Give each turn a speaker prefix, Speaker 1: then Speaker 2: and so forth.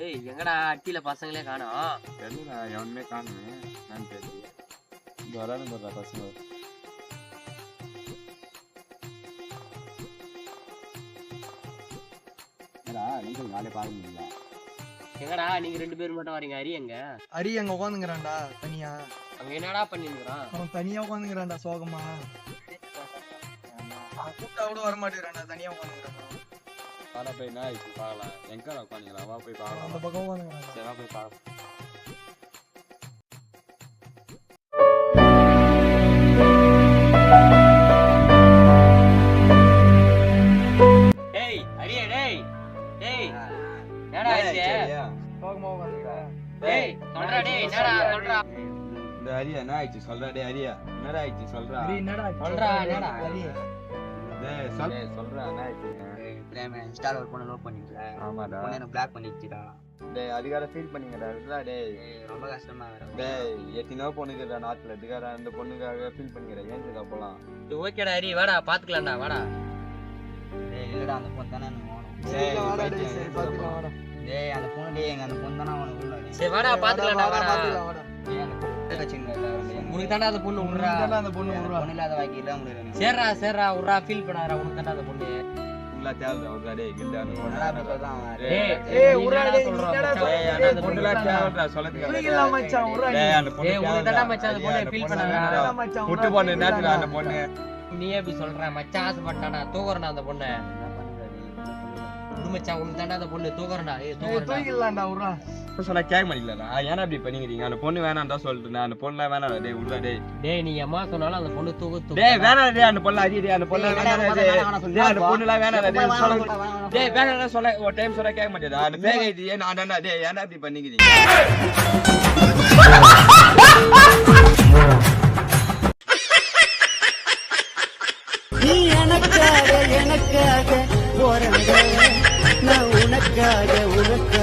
Speaker 1: ஏய் எங்கடா அட்டியில பசங்களே காணோம்?
Speaker 2: தெரியல எவனுமே காணுமே. நான் பேசி வரானு போடுறா பசங்க. நீங்கள் நாளை
Speaker 1: எங்கடா நீங்க ரெண்டு பேரும் மட்டும் வரீங்க? அரி எங்க?
Speaker 3: அரி அங்க உட்காந்துங்கிறான்டா தனியா.
Speaker 1: அங்க என்னடா பண்ணிருக்கான்
Speaker 3: அவன் தனியா உட்காந்துங்கிறான்டா சோகமா. அவன் கூப்பிட்டா கூட வர மாட்டேங்கிறான்டா தனியா உட்காந்துங்கிறான்
Speaker 2: வாடா போய் என்ன ஆயிடுச்சு பார்க்கலாம் எங்க உட்காந்துங்களா வா போய்
Speaker 3: அந்த
Speaker 2: பார்க்கலாம்
Speaker 3: பக்கம் உட்காந்துங்கிறான்
Speaker 2: சரி வா போய் பார்க்கலாம்
Speaker 1: டேய் அரியே. டேய் டேய் என்னடா
Speaker 2: ஆயிடுச்சு சொல்றா. டே ஹரியா என்னடா ஆயிடுச்சு சொல்றா
Speaker 3: என்னடா?
Speaker 1: சொல்றா, என்னடா?
Speaker 3: அரி
Speaker 2: டேய் சொல். சொல்றா என்ன ஆயிடுச்சு
Speaker 4: பிரேம இன்ஸ்டால ஒரு பொண்ணு லவ் பண்ணிட்டு
Speaker 2: ஆமாடா.
Speaker 4: பொண்ணு என்ன பிளாக்
Speaker 2: டேய் அதுக்காக ஃபீல் பண்ணீங்கடா டேய்.
Speaker 4: ரொம்ப கஷ்டமா வேற
Speaker 2: டேய் எத்தனையோ பொண்ணுக்குடா நாட்டுல. இதுக்காக அந்த பொண்ணுக்காக ஃபீல் பண்ணிக்கிறேன். ஏன் போலாம்
Speaker 1: ஓகேடா அரி வாடா பாத்துக்கலாம்டா வாடா.
Speaker 4: டேய் இல்லடா அந்த பொண்ணு தானே எனக்கு வேணும்.
Speaker 3: டேய்
Speaker 4: அந்த பொண்ணு டேய் எங்க அந்த பொண்ணு தானே அவனுக்கு
Speaker 1: சரி வாடா பாத்துக்கலாம்டா வாடா
Speaker 3: பாத்துக்கலாம் வாடா.
Speaker 4: டேய் அந்த பொண்ணு கட்சிங்க
Speaker 1: உனக்கு தாண்டா அந்த பொண்ணு விட்றா
Speaker 3: அந்த பொண்ணு விடுறா
Speaker 4: பொண்ணு இல்லாத வாக்கி
Speaker 1: சரிடா விட்றா ஃபீல் பண்ணாதடா உனக்கு தாண்டா அந்த பொண்ணு.
Speaker 2: ஃபுல்லா தேவைடா விட்றா டேய் கில்டானு?
Speaker 1: டேய்
Speaker 3: ஏய்,
Speaker 1: நீ என்னடா சொல்ற?
Speaker 3: நீ
Speaker 2: டேய்
Speaker 1: ஏன்டா
Speaker 2: அந்த பொண்ணுலாம்
Speaker 1: பொண்ணு
Speaker 2: தேவைடா சொல்லதுக்கு
Speaker 3: புரியல மச்சான் விட்றா
Speaker 2: டேய் அந்த பொண்ணு
Speaker 1: ஏய், உனக்கு தாண்டா மச்சான் அந்த பொண்ணு feel பண்ணாதடா.
Speaker 3: மச்சான்
Speaker 2: புட்டு பொண்ணு. அந்த பொண்ணு.
Speaker 1: நீயே இப்படி சொல்ற? மச்சான் ஆசைப்பட்டானா? தூக்குறா அந்த பொண்ணை? குடும்பச்சா உனக்கு தாண்டா அந்த பொண்ணு
Speaker 3: தூக்குறேன்டா.
Speaker 1: ஏ
Speaker 3: தூக்கிடலாம்டா
Speaker 2: சொன்னா கேட்க மாட்டீங்களா ஏன்னா அப்படி பண்ணிக்கிறீங்க? அந்த பொண்ணு வேணாம் தான் சொல்லிட்டு அந்த பொண்ணு வேணாம் டே விடுறா டே
Speaker 1: டே நீ அம்மா சொன்னாலும் அந்த பொண்ணு தூக்கு தூக்கு.
Speaker 2: டே வேணாம் டே அந்த பொண்ணு அடி டே அந்த பொண்ணு வேணாம் டே அந்த பொண்ணுலாம் வேணாம் டே
Speaker 4: சொல்லுங்க.
Speaker 2: டே
Speaker 4: வேணாம்
Speaker 2: சொல்ல. ஒரு டைம் சொன்னா கேட்க மாட்டேதா அந்த பேக் ஐடியே நான் தான்டா டே ஏன்னா அப்படி பண்ணிக்கிறீங்க? எனக்காக எனக்காக போறங்க உனக்காக உனக்காக